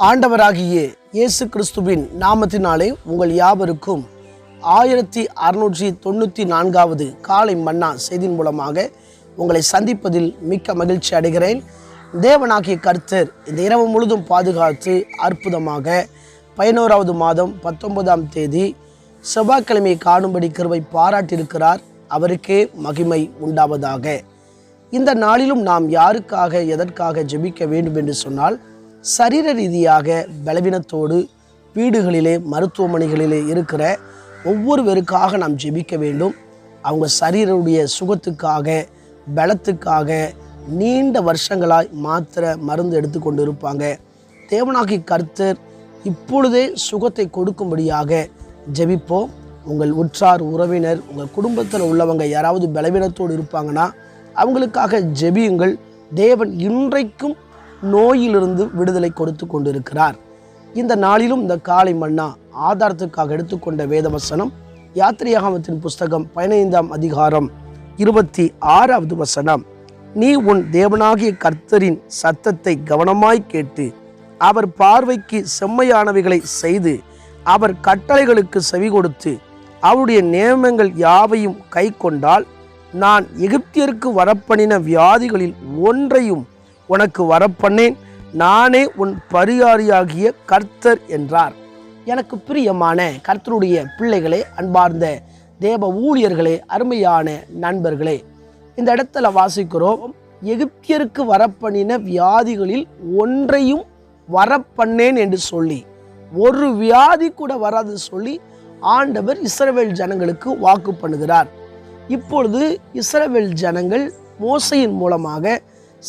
ஆண்டவராகிய இயேசு கிறிஸ்துவின் நாமத்தினாலே உங்கள் யாவருக்கும் ஆயிரத்தி அறுநூற்றி தொண்ணூற்றி நான்காவது காலை மன்னா செய்தியின் மூலமாக உங்களை சந்திப்பதில் மிக்க மகிழ்ச்சி அடைகிறேன். தேவனாகிய கர்த்தர் இந்த இரவு முழுதும் பாதுகாத்து அற்புதமாக பதினோராவது மாதம் பத்தொன்பதாம் தேதி செவ்வாய்க்கிழமை காணும்படி கருவை பாராட்டியிருக்கிறார். அவருக்கே மகிமை உண்டாவதாக. இந்த நாளிலும் நாம் யாருக்காக எதற்காக ஜெபிக்க வேண்டும் என்று சொன்னால் சரீர ரீதியாக பலவீனத்தோடு வீடுகளிலே மருத்துவமனைகளிலே இருக்கிற ஒவ்வொருவருக்காக நாம் ஜெபிக்க வேண்டும். அவங்க சரீரனுடைய சுகத்துக்காக பலத்துக்காக நீண்ட வருஷங்களாய் மாத்திரை மருந்து எடுத்துக்கொண்டு இருப்பாங்க தேவனாகி கர்த்தர் இப்பொழுதே சுகத்தை கொடுக்கும்படியாக ஜெபிப்போம். உங்கள் உற்றார் உறவினர் உங்கள் குடும்பத்தில் உள்ளவங்க யாராவது பலவீனத்தோடு இருப்பாங்கன்னா அவங்களுக்காக ஜெபியுங்கள். தேவன் இன்றைக்கும் நோயிலிருந்து விடுதலை கொடுத்து கொண்டிருக்கிறார். இந்த நாளிலும் இந்த காலை மன்னா ஆதாரத்துக்காக எடுத்துக்கொண்ட வேதவசனம் யாத்திரையாகமத்தின் புஸ்தகம் பதினைந்தாம் அதிகாரம் இருபத்தி ஆறாவது வசனம். நீ உன் தேவனாகிய கர்த்தரின் சத்தத்தை கவனமாய் கேட்டு அவர் பார்வைக்கு செம்மையானவைகளை செய்து அவர் கட்டளைகளுக்கு செவி கொடுத்து அவருடைய நியமங்கள் யாவையும் கை கொண்டால் நான் எகிப்தியருக்கு வரப்பண்ணின வியாதிகளில் ஒன்றையும் உனக்கு வரப்பண்ணேன். நானே உன் பரிகாரியாகிய கர்த்தர் என்றார். எனக்கு பிரியமான கர்த்தருடைய பிள்ளைகளே அன்பார்ந்த தேவ ஊழியர்களே அருமையான நண்பர்களே இந்த இடத்துல வாசிக்கிறோம். எகிப்தியருக்கு வரப்பண்ணின வியாதிகளில் ஒன்றையும் வரப்பண்ணேன் என்று சொல்லி ஒரு வியாதி கூட வராது சொல்லி ஆண்டவர் இஸ்ரவேல் ஜனங்களுக்கு வாக்கு பண்ணுகிறார். இப்பொழுது இஸ்ரவேல் ஜனங்கள் மோசையின் மூலமாக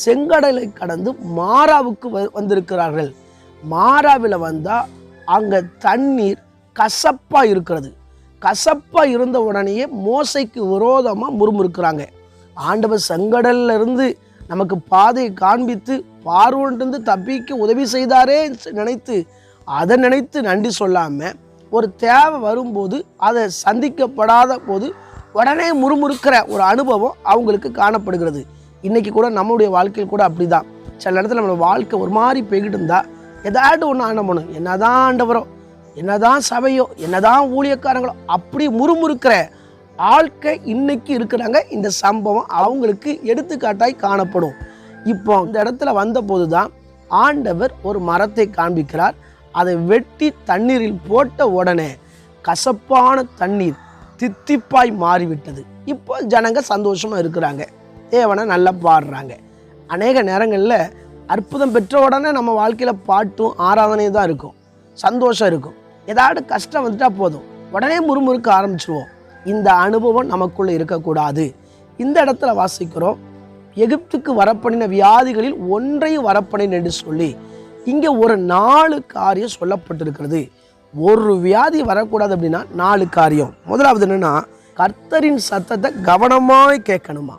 செங்கடலை கடந்து மாறாவுக்கு வ- வந்திருக்கிறார்கள். மாறாவில் வந்தால் அங்கே தண்ணீர் கசப்பாக இருக்கிறது. கசப்பாக இருந்த உடனேயே மோசைக்கு விரோதமாக முறுமுறுக்கிறாங்க. ஆண்டவர் செங்கடல்ல இருந்து நமக்கு பாதையை காண்பித்து பார்வோன்ட்டு தப்பிக்க உதவி செய்தாரே நினைத்து அதை நினைத்து நன்றி சொல்லாமல் ஒரு தேவை வரும்போது அதை சந்திக்கப்படாத போது உடனே முறுமுறுக்கிற ஒரு அனுபவம் அவங்களுக்கு காணப்படுகிறது. இன்றைக்கி கூட நம்மளுடைய வாழ்க்கையில் கூட அப்படி தான் சில இடத்துல நம்மளோட வாழ்க்கை ஒரு மாதிரி போய்கிட்டு இருந்தால் ஏதாட்டு ஒன்று ஆண்டவனும் என்னதான் ஆண்டவரோ என்னதான் சபையோ என்னதான் ஊழியக்காரங்களோ அப்படி முறுமுறுக்கிற ஆட்கள் இன்னைக்கு இருக்கிறாங்க. இந்த சம்பவம் அவங்களுக்கு எடுத்துக்காட்டாய் காணப்படும். இப்போ இந்த இடத்துல வந்தபோது தான் ஆண்டவர் ஒரு மரத்தை காண்பிக்கிறார். அதை வெட்டி தண்ணீரில் போட்ட உடனே கசப்பான தண்ணீர் தித்திப்பாய் மாறிவிட்டது. இப்போ ஜனங்க சந்தோஷமாக இருக்கிறாங்க. தேவனை நல்லா பாடுறாங்க. அநேக நேரங்களில் அற்புதம் பெற்ற உடனே நம்ம வாழ்க்கையில் பாட்டும் ஆராதனையும் தான் இருக்கும். சந்தோஷம் இருக்கும். ஏதாவது கஷ்டம் வந்துட்டால் போதும். உடனே முறுமுறுக்க ஆரம்பிச்சிருவோம். இந்த அனுபவம் நமக்குள்ளே இருக்கக்கூடாது. இந்த இடத்துல வாசிக்கிறோம். எகிப்துக்கு வரப்பணின வியாதிகளில் ஒன்றையும் வரப்பணின் என்று சொல்லி இங்கே ஒரு நாலு காரியம் சொல்லப்பட்டிருக்கிறது. ஒரு வியாதி வரக்கூடாது அப்படின்னா நாலு காரியம். முதலாவது என்னென்னா கர்த்தரின் சத்தத்தை கவனமாய் கேட்கணுமா?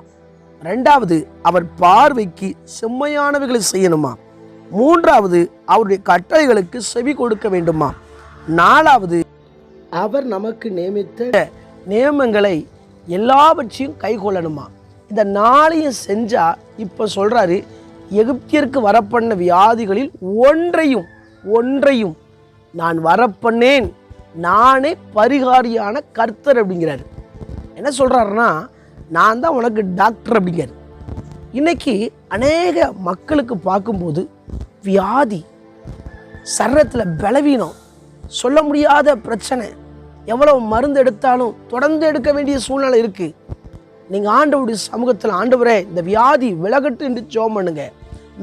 ரெண்டாவது அவர் பார்வைக்கு செம்மையானவைகளை செய்யணுமா? மூன்றாவது அவருடைய கட்டளைகளுக்கு செவி கொடுக்க வேண்டுமா? நாலாவது அவர் நமக்கு நியமித்த நியமங்களை எல்லாவற்றையும் கைகொள்ளணுமா இந்த நாளையும் செஞ்சா இப்போ சொல்றாரு எகிப்தியருக்கு வரப்பண்ண வியாதிகளில் ஒன்றையும் ஒன்றையும் நான் வரப்பண்ணேன் நானே பரிகாரியான கர்த்தர் அப்படிங்கிறாரு. என்ன சொல்கிறாருன்னா நான் தான் உனக்கு டாக்டர் அப்படிங்கிறார். இன்னைக்கு அநேக மக்களுக்கு பார்க்கும்போது வியாதி சரீரத்தில் பலவீனம் சொல்ல முடியாத பிரச்சனை எவ்வளவு மருந்து எடுத்தாலும் தொடர்ந்து எடுக்க வேண்டிய சூழ்நிலை இருக்குது நீங்கள் ஆண்டவருடைய சமூகத்தில் ஆண்டவரே இந்த வியாதி விலகட்டு என்று ஜோம் பண்ணுங்க.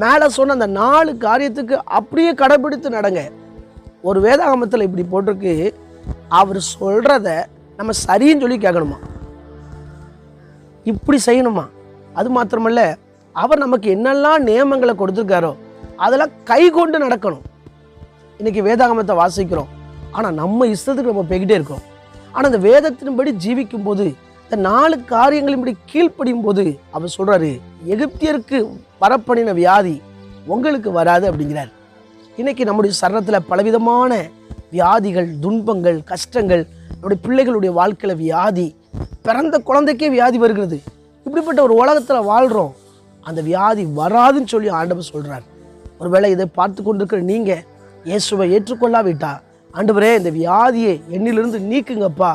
மேலே சொன்ன அந்த நாலு காரியத்துக்கு அப்படியே கடைபிடித்து நடங்க. ஒரு வேதாகமத்தில் இப்படி போட்டிருக்கு அவர் சொல்கிறத நம்ம சரின்னு சொல்லி கேட்கணுமா? இப்படி செய்யணுமா? அது மாத்திரமல்ல அவர் நமக்கு என்னெல்லாம் நியமங்களை கொடுத்துருக்காரோ அதெல்லாம் கை கொண்டு நடக்கணும். இன்றைக்கி வேதாகமத்தை வாசிக்கிறோம். ஆனால் நம்ம இஷ்டத்துக்கு நம்ம போய்கிட்டே இருக்கோம். ஆனால் அந்த வேதத்தின்படி ஜீவிக்கும் போது இந்த நாலு காரியங்களின்படி கீழ்ப்படியும் போது அவர் சொல்கிறாரு எகிப்தியருக்கு வரப்பணின வியாதி உங்களுக்கு வராது அப்படிங்கிறார். இன்றைக்கி நம்முடைய சரணத்தில் பலவிதமான வியாதிகள் துன்பங்கள் கஷ்டங்கள் நம்முடைய பிள்ளைகளுடைய வாழ்க்கையில் வியாதி பிறந்த குழந்தைக்கே வியாதி வருகிறது. இப்படிப்பட்ட ஒரு உலகத்தில் வாழ்கிறோம் அந்த வியாதி வராதுன்னு சொல்லி ஆண்டவர் சொல்கிறார் ஒருவேளை இதை பார்த்து கொண்டிருக்கிற நீங்கள் இயேசுவை ஏற்றுக்கொள்ளாவிட்டா? ஆண்டவரே இந்த வியாதியை என்னிலிருந்து நீக்குங்கப்பா.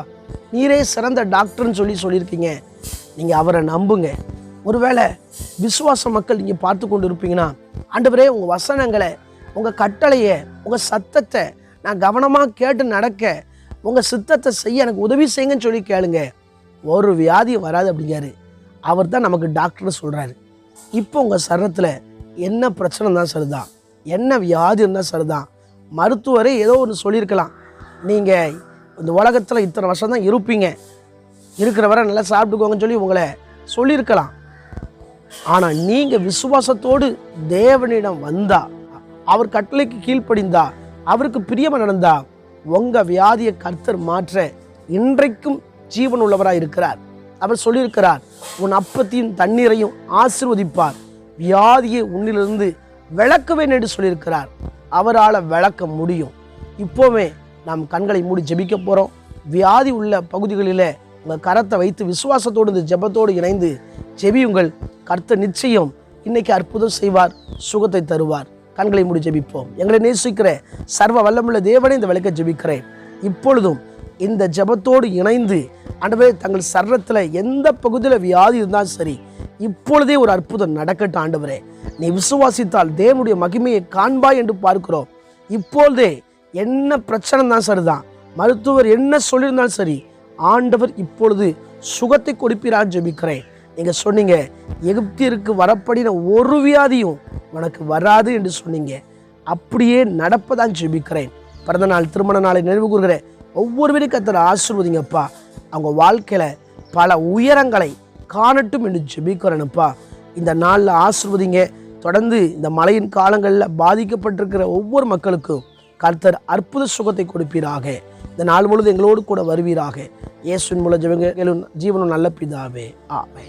நீரே சிறந்த டாக்டர்னு சொல்லி சொல்லியிருக்கீங்க. நீங்கள் அவரை நம்புங்க. ஒருவேளை விசுவாச மக்கள் நீங்கள் பார்த்து கொண்டு இருப்பீங்கன்னா ஆண்டவரே உங்கள் வசனங்களை உங்கள் கட்டளையை உங்கள் சத்தத்தை நான் கவனமாக கேட்டு நடக்க உங்கள் சித்தத்தை செய்ய எனக்கு உதவி செய்யுங்கன்னு சொல்லி கேளுங்க. ஒரு வியாதி வராது அப்படிங்கிறாரு. அவர் தான் நமக்கு டாக்டர் சொல்கிறாரு இப்போ உங்கள் சரத்தில் என்ன பிரச்சனை தான் சரிதான்? என்ன வியாதி இருந்தால் சரிதான்? மருத்துவரே ஏதோ ஒன்று சொல்லியிருக்கலாம். நீங்கள் இந்த உலகத்தில் இத்தனை வருஷம் தான் இருப்பீங்க. இருக்கிற வரை நல்லா சாப்பிட்டுக்கோங்கன்னு சொல்லி உங்களை சொல்லியிருக்கலாம். ஆனால் நீங்கள் விசுவாசத்தோடு தேவனிடம் வந்தால் அவர் கட்டளைக்கு கீழ்ப்படிந்தா அவருக்கு பிரியமாக நடந்தா உங்கள் வியாதியை கர்த்தர் மாற்ற இன்றைக்கும் ஜீவன் உள்ளவராக இருக்கிறார் அவர் சொல்லியிருக்கிறார் உன் அப்பத்தையும் தண்ணீரையும் ஆசிர்வதிப்பார். வியாதியை உன்னிலிருந்து விளக்குவேன் என்று சொல்லியிருக்கிறார். அவரால் விளக்க முடியும். இப்போவே நாம் கண்களை மூடி ஜெபிக்க போகிறோம் வியாதி உள்ள பகுதிகளில் உங்கள் கரத்தை வைத்து விசுவாசத்தோடு இந்த ஜெபத்தோடு இணைந்து ஜெபியுங்கள். கர்த்தர் நிச்சயம் இன்னைக்கு அற்புதம் செய்வார் சுகத்தை தருவார். கண்களை மூடி ஜெபிப்போம். எங்களை நேசிக்கிற சர்வ வல்லமுள்ள தேவனை இந்த விளக்க ஜெபிக்கிறேன். இப்பொழுதும் இந்த ஜெபத்தோடு இணைந்து ஆண்டவரே தங்கள் சர்வத்தில் எந்த பகுதியில் வியாதி இருந்தாலும் சரி இப்பொழுதே ஒரு அற்புதம் நடக்கட்டும் ஆண்டவரே. நீ விசுவாசித்தால் தேவனுடைய மகிமையை காண்பாய் என்று பார்க்கிறோம். இப்பொழுதே என்ன பிரச்சனை தான் சரிதான். மருத்துவர் என்ன சொல்லியிருந்தாலும் சரி ஆண்டவர் இப்பொழுது சுகத்தை கொடுப்பீரான்னு ஜெபிக்கிறேன். நீங்கள் சொன்னீங்க எகிப்தியருக்கு வரப்படின ஒரு வியாதியும் உனக்கு வராது என்று சொன்னீங்க. அப்படியே நடப்பதான் ஜெபிக்கிறேன். பிறந்த நாள் திருமண நாளை நினைவு கூறுகிறேன் ஒவ்வொருவரையும் கத்தர் ஆசிர்வதிங்கப்பா. அவங்க வாழ்க்கையில் பல உயரங்களை காணட்டும் என்று ஜெபிக்கிறேனப்பா. இந்த நாளில் ஆசிர்வதிங்க. தொடர்ந்து இந்த மழையின் காலங்களில் பாதிக்கப்பட்டிருக்கிற ஒவ்வொரு மக்களுக்கும் கர்த்தர் அற்புத சுகத்தை கொடுப்பீராக. இந்த நாள் முழுவதும் எங்களோடு கூட வருவீராக. இயேசுவின் மூலம் ஜெபங்களும் ஜீவனும் நல்ல பிதாவே. ஆமே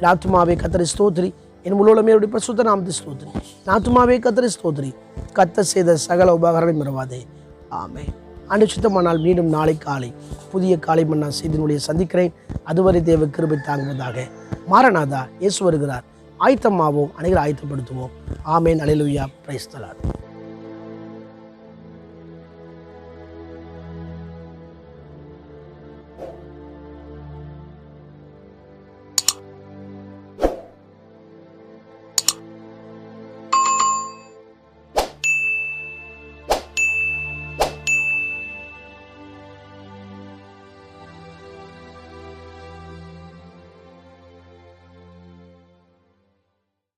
நாத்துமாவே கத்தரை ஸ்தோத்ரி என் முழுவதுமே பிரசுத்த நாமத்தை ஸ்தோத்ரி நாத்துமாவே கத்திரி ஸ்தோத்ரி கத்த செய்த சகல உபகரணம் மறவாதே. ஆமே அன்று சுத்தமானால் மீண்டும் நாளை காலை புதிய காலை மன்னா செய்தினுடைய சந்திக்கிறேன். அதுவரை தேவ கிருபை தாங்குவதாக மாரநாதா இயேசு வருகிறார். ஆயத்தமாவோம் அனைவரும் ஆயத்தப்படுத்துவோம். ஆமேன். அலையிலுயா. பிரைஸ்தலான்